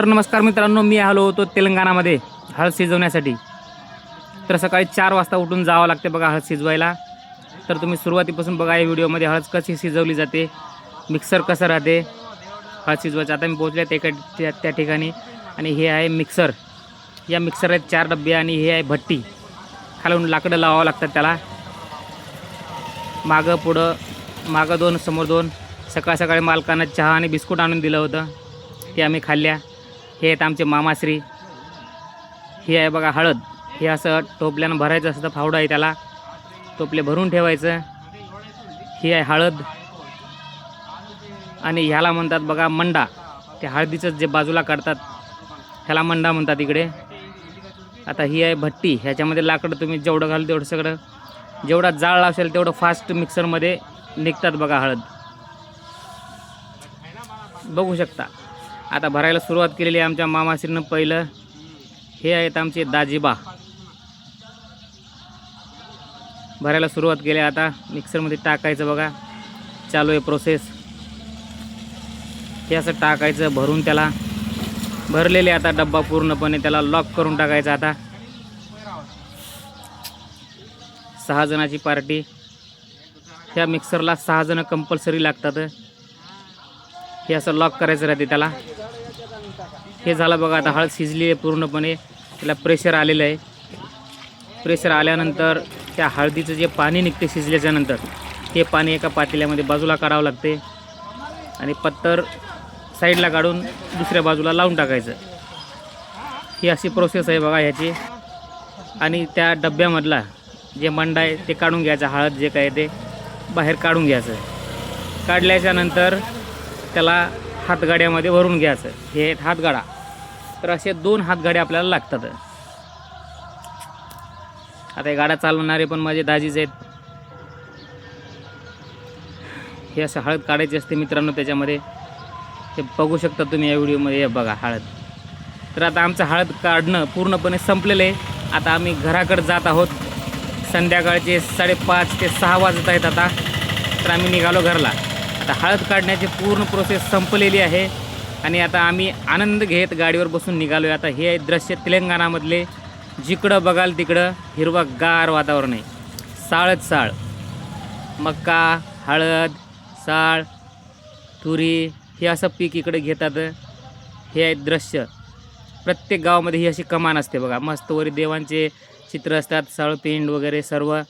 तर नमस्कार मित्रांनो मी आलो होतो तेलंगणामध्ये हळद शिजवण्यासाठी. तर सकाळी चार वाजता उठून जावं लागते बघा हळद शिजवायला. तर तुम्ही सुरुवातीपासून बघा या व्हिडिओमध्ये हळद कशी शिजवली जाते मिक्सर कसं राहते हळद शिजवायचं. आता मी पोहोचले ते त्या त्या ठिकाणी. आणि हे आहे मिक्सर. या मिक्सर आहेत चार डबे आणि हे आहे भट्टी. खालून लाकडं लावावं लागतात त्याला. मागं पुढं मागं दोन समोर दोन. सकाळ सकाळी मालकानं चहा आणि बिस्कुट आणून दिलं होतं. ते आम्ही खाल्ल्या. हे आहेत आमचे मामाश्री. हे आहे बघा हळद. हे असं टोपल्यानं भरायचं असतं फावडं आहे त्याला. टोपले भरून ठेवायचं. ही आहे हळद. आणि ह्याला म्हणतात बघा मंडा. ते हळदीचंच जे बाजूला काढतात ह्याला मंडा म्हणतात इकडे. आता ही आहे भट्टी. ह्याच्यामध्ये लाकडं तुम्ही जेवढं घाल तेवढं सगळं जेवढा जाळ लावशाल तेवढं फास्ट मिक्सरमध्ये निघतात बघा हळद. बघू शकता. आता भरायला सुरुवात केलेली आहे आमच्या मामाश्रीनं पहिलं. हे आहेत आमचे दाजीबा. भरायला सुरुवात केली आता. मिक्सरमध्ये टाकायचं बघा. चालू आहे प्रोसेस हे असं टाकायचं भरून त्याला. भरलेले आता डब्बा पूर्णपणे त्याला लॉक करून टाकायचा आता. सहा जणाची पार्टी ह्या मिक्सरला सहा जणं कंपल्सरी लागतात. हे असं लॉक करायचं राहते त्याला. हे झालं बघा आता हळद शिजली आहे पूर्णपणे. त्याला प्रेशर आलेलं आहे. प्रेशर आल्यानंतर त्या हळदीचं जे पाणी निघते शिजल्याच्यानंतर ते पाणी एका पातेल्यामध्ये बाजूला काढावं लागते. आणि पत्तर साईडला काढून दुसऱ्या बाजूला लावून टाकायचं. ही अशी प्रोसेस आहे बघा ह्याची. आणि त्या डब्यामधला जे मंडा आहे ते काढून घ्यायचं. हळद जे काय ते बाहेर काढून घ्यायचं. काढल्याच्यानंतर त्याला हातगाड्यामध्ये भरून घ्यायचं. हे आहेत हातगाडा. तर असे दोन हातगाड्या आपल्याला लागतात. आता हे गाड्या चालवणारे पण माझे दाजीच आहेत. हे असं हळद काढायची असते मित्रांनो त्याच्यामध्ये. हे बघू शकता तुम्ही या व्हिडिओमध्ये. हे बघा हळद. तर आता आमचं हळद काढणं पूर्णपणे संपलेलं आहे. आता आम्ही घराकडे जात आहोत. संध्याकाळचे साडेपाच ते सहा वाजत आहेत आता. तर आम्ही निघालो घरला. आता हळद काढण्याची पूर्ण प्रोसेस संपलेली आहे. आणि आता आम्ही आनंद घेत गाडीवर बसून निघालो आहे आता हे आहे दृश्य तेलंगणामधले. जिकडं बघाल तिकडं हिरवागार वातावरण आहे. साळच साळ. मक्का हळद साळ तुरी हे असं पीक इकडे घेतात. हे आहे दृश्य. प्रत्येक गावामध्ये ही अशी कमान असते बघा. मस्त वरी देवांचे चित्र असतात. साळपिंड वगैरे सर्व.